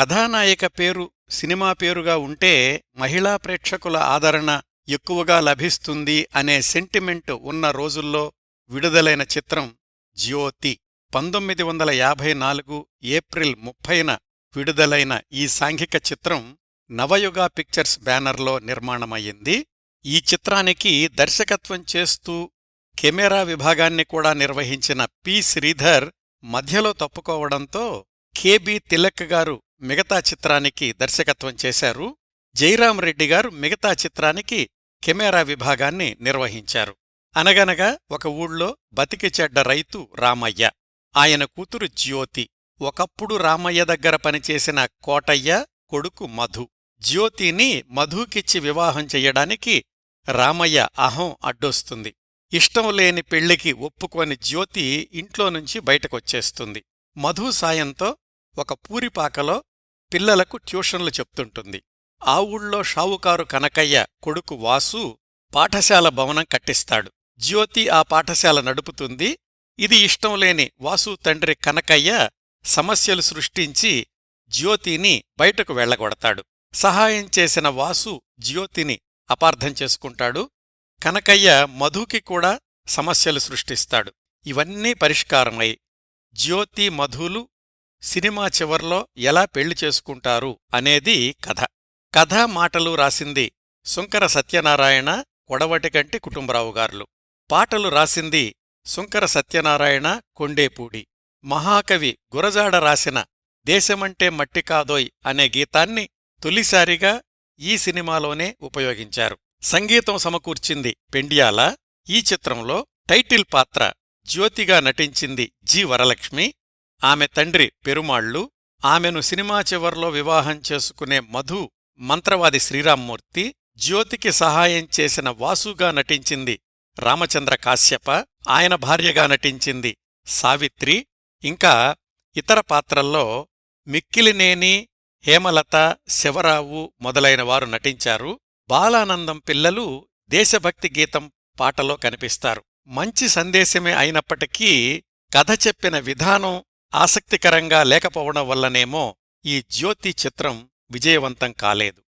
కథానాయిక పేరు సినిమా పేరుగా ఉంటే మహిళా ప్రేక్షకుల ఆదరణ ఎక్కువగా లభిస్తుంది అనే సెంటిమెంట్ ఉన్న రోజుల్లో విడుదలైన చిత్రం జ్యోతి. పంతొమ్మిది వందల యాభై నాలుగు ఏప్రిల్ ముప్పైన విడుదలైన ఈ సాంఘిక చిత్రం నవయుగా పిక్చర్స్ బ్యానర్లో నిర్మాణమయ్యింది. ఈ చిత్రానికి దర్శకత్వం చేస్తూ కెమెరా విభాగాన్ని కూడా నిర్వహించిన పి. శ్రీధర్ మధ్యలో తప్పుకోవడంతో కెబి తిలక్ గారు మిగతా చిత్రానికి దర్శకత్వం చేశారు. జైరాం రెడ్డి గారు మిగతా చిత్రానికి కెమెరా విభాగాన్ని నిర్వహించారు. అనగనగా ఒక ఊళ్ళో బతికి చెడ్డ రైతు రామయ్య. ఆయన కూతురు జ్యోతి. ఒకప్పుడు రామయ్య దగ్గర పనిచేసిన కోటయ్య కొడుకు మధు. జ్యోతిని మధుకిచ్చి వివాహం చెయ్యడానికి రామయ్య అహం అడ్డొస్తుంది. ఇష్టం లేని పెళ్ళికి ఒప్పుకోని జ్యోతి ఇంట్లో నుంచి బయటకొచ్చేస్తుంది. మధు సాయంతో ఒక పూరిపాకలో పిల్లలకు ట్యూషన్లు చెప్తుంటుంది. ఆ ఊళ్ళో షావుకారు కనకయ్య కొడుకు వాసు పాఠశాల భవనం కట్టిస్తాడు. జ్యోతి ఆ పాఠశాల నడుపుతుంది. ఇది ఇష్టం లేని వాసు తండ్రి కనకయ్య సమస్యలు సృష్టించి జ్యోతిని బయటకు వెళ్ళగొడతాడు సహాయం చేసిన వాసు జ్యోతిని అపార్థం చేసుకుంటాడు. కనకయ్య మధుకి కూడా సమస్యలు సృష్టిస్తాడు. ఇవన్నీ పరిష్కారమై జ్యోతి మధులు సినిమా చివర్లో ఎలా పెళ్ళి చేసుకుంటారు అనేది కథ. కథ మాటలు రాసింది సుంకర సత్యనారాయణ కొడవటిగంటి కుటుంబరావు గార్లు పాటలు రాసింది సుంకర సత్యనారాయణ కొండేపూడి. మహాకవి గురజాడ రాసిన దేశమంటే మట్టి కాదోయ్ అనే గీతాన్ని తొలిసారిగా ఈ సినిమాలోనే ఉపయోగించారు. సంగీతం సమకూర్చింది పెండియాల. ఈ చిత్రంలో టైటిల్ పాత్ర జ్యోతిగా నటించింది జి వరలక్ష్మి. ఆమె తండ్రి పెరుమాళ్ళు ఆమెను సినిమా చివర్లో వివాహం చేసుకునే మధు మంత్రవాది శ్రీరామ్మూర్తి జ్యోతికి సహాయం చేసిన వాసుగా నటించింది రామచంద్ర కాశ్యప ఆయన భార్యగా నటించింది సావిత్రి. ఇంకా ఇతర పాత్రల్లో మిక్కిలినేని హేమలత శివరావు మొదలైన వారు నటించారు. బాలానందం పిల్లలు దేశభక్తి గీతం పాటలో కనిపిస్తారు. మంచి సందేశమే అయినప్పటికీ కథ చెప్పిన విధానం ఆసక్తికరంగా లేకపోవడం వల్లనేమో ఈ జ్యోతి చిత్రం విజయవంతం కాలేదు.